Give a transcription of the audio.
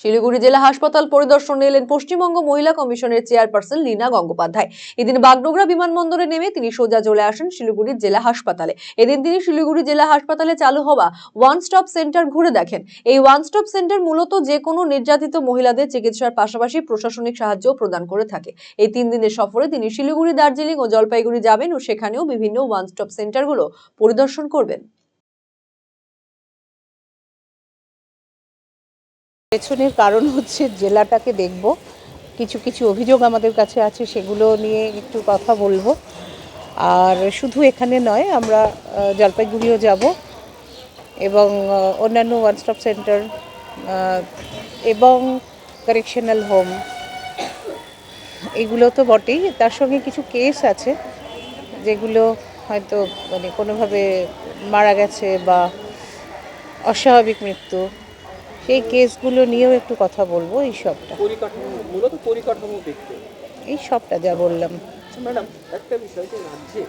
শিলিগুড়ি জেলা হাসপাতাল পরিদর্শনে এলেন পশ্চিমবঙ্গ মহিলা কমিশনের চেয়ারপারসন লীনা গঙ্গোপাধ্যায়। এদিন বাগডোগরা বিমানবন্দরে নেমে তিনি সোজা চলে আসেন শিলিগুড়ি জেলা হাসপাতালে। এদিন তিনি শিলিগুড়ি জেলা হাসপাতালে চালু হওয়া ওয়ান স্টপ সেন্টার ঘুরে দেখেন। এই ওয়ান স্টপ সেন্টার মূলত যে কোনো নির্যাতিত মহিলাদের চিকিৎসার পাশাপাশি প্রশাসনিক সাহায্য প্রদান করে থাকে। এই তিন দিনের সফরে তিনি শিলিগুড়ি, দার্জিলিং ও জলপাইগুড়ি যাবেন ও সেখানেও বিভিন্ন ওয়ান স্টপ সেন্টারগুলো পরিদর্শন করবেন। পেছনের কারণ হচ্ছে জেলাটাকে দেখব। কিছু কিছু অভিযোগ আমাদের কাছে আছে, সেগুলো নিয়ে একটু কথা বলব। আর শুধু এখানে নয়, আমরা জলপাইগুড়িও যাব এবং অন্যান্য ওয়ান স্টপ সেন্টার এবং কারেকশনাল হোম এগুলো তো বটেই, তার সঙ্গে কিছু কেস আছে যেগুলো হয়তো মানে কোনোভাবে মারা গেছে বা অস্বাভাবিক মৃত্যু। সেই কেসগুলো নিয়েও একটু কথা বলব এই সবটা। পরিকাঠামো মূলত পরিকাঠামো দেখতে। এই সবটা যা বললাম। আচ্ছা ম্যাডাম একটা বিষয় যে রাজ্যে